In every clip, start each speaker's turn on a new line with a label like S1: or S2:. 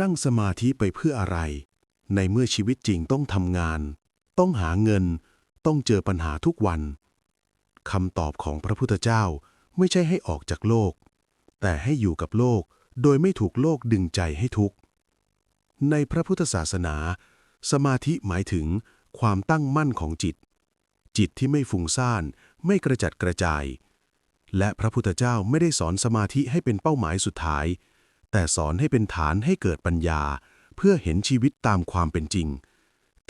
S1: นั่งสมาธิไปเพื่ออะไร ในเมื่อชีวิตจริงต้องทำงาน ต้องหาเงิน ต้องเจอปัญหาทุกวันคำตอบของพระพุทธเจ้าไม่ใช่ให้ออกจากโลก แต่ให้อยู่กับโลกโดยไม่ถูกโลกดึงใจให้ทุกข์ ในพระพุทธศาสนา สมาธิหมายถึงความตั้งมั่นของจิต จิตที่ไม่ฟุ้งซ่านไม่กระจัดกระจาย และพระพุทธเจ้าไม่ได้สอนสมาธิให้เป็นเป้าหมายสุดท้าย แต่สอนให้เป็นฐานให้เกิดปัญญา เพื่อเห็นชีวิตตามความเป็นจริง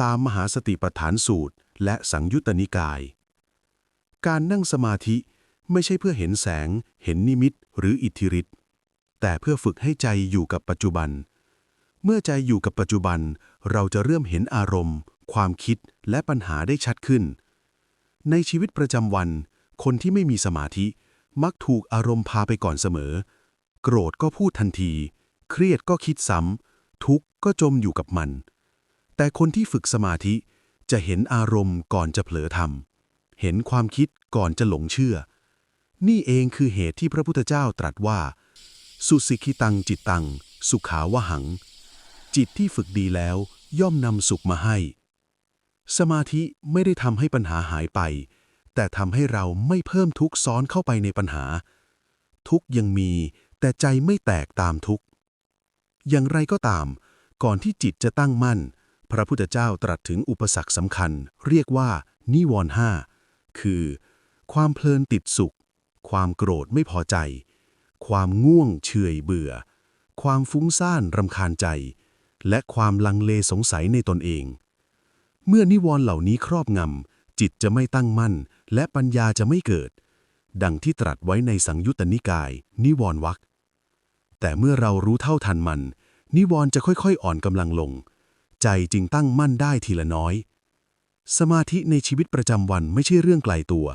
S1: ตามมหาสติปัฏฐานสูตร และสังยุตตนิกาย การนั่งสมาธิไม่ใช่เพื่อเห็นแสง เห็นนิมิตหรืออิทธิฤทธิ์แต่เพื่อฝึกให้ใจอยู่กับปัจจุบัน เมื่อใจอยู่กับปัจจุบัน เราจะเริ่มเห็นอารมณ์ ความคิดและปัญหาได้ชัดขึ้น ในชีวิตประจำวัน คนที่ไม่มีสมาธิมักถูกอารมณ์พาไปก่อนเสมอ โกรธก็พูดทันที เครียดก็คิดซ้ำ ทุกข์ก็จมอยู่กับมัน แต่คนที่ฝึกสมาธิจะเห็นอารมณ์ก่อนจะเผลอทำเห็นความคิดก่อนจะหลงเชื่อ นี่เองคือเหตุที่พระพุทธเจ้าตรัสว่า สุสิกิตังจิตตัง สุขาวหัง จิตที่ฝึกดีแล้วย่อมนำสุขมาให้ สมาธิไม่ได้ทำให้ปัญหาหายไป แต่ทำให้เราไม่เพิ่มทุกซ้อนเข้าไปในปัญหา ทุกยังมี แต่ใจไม่แตกตามทุกข์ อย่างไรก็ตาม ก่อนที่จิตจะตั้งมั่น พระพุทธเจ้าตรัสถึงอุปสรรคสำคัญ เรียกว่า นิวรณ์ห้าคือ ความเพลินติดสุข ความโกรธไม่พอใจ ความง่วงเฉอยเบื่อ ความฟุ้งซ่านรำคาญใจ และความลังเลสงสัยในตนเอง เมื่อนิวรณ์เหล่านี้ครอบงำจิตจะไม่ตั้งมั่น และปัญญาจะไม่เกิดดังที่ตรัสไว้ในสังยุตตนิกาย นิวรณ์วัก แต่เมื่อเรารู้เท่าทันมัน นิวรณ์จะค่อยๆ อ่อนกำลังลง ใจจึงตั้งมั่นได้ทีละน้อย สมาธิในชีวิตประจำวันไม่ใช่เรื่องไกลตัว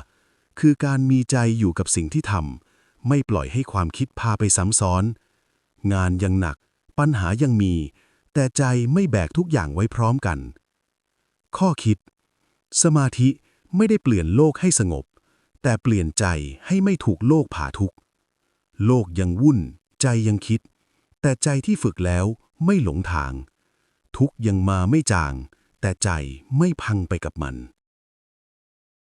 S1: คือการมีใจอยู่กับสิ่งที่ทำไม่ปล่อยให้ความคิดพาไปซ้ำซ้อน งานยังหนัก ปัญหายังมี แต่ใจไม่แบกทุกอย่างไว้พร้อมกัน ข้อคิด สมาธิไม่ได้เปลี่ยนโลกให้สงบ แต่เปลี่ยนใจให้ไม่ถูกโลกผ่าทุกข์โลกยังวุ่น ใจยังคิด แต่ใจที่ฝึกแล้วไม่หลงทาง ทุกยังมาไม่จาง แต่ใจไม่พังไปกับมัน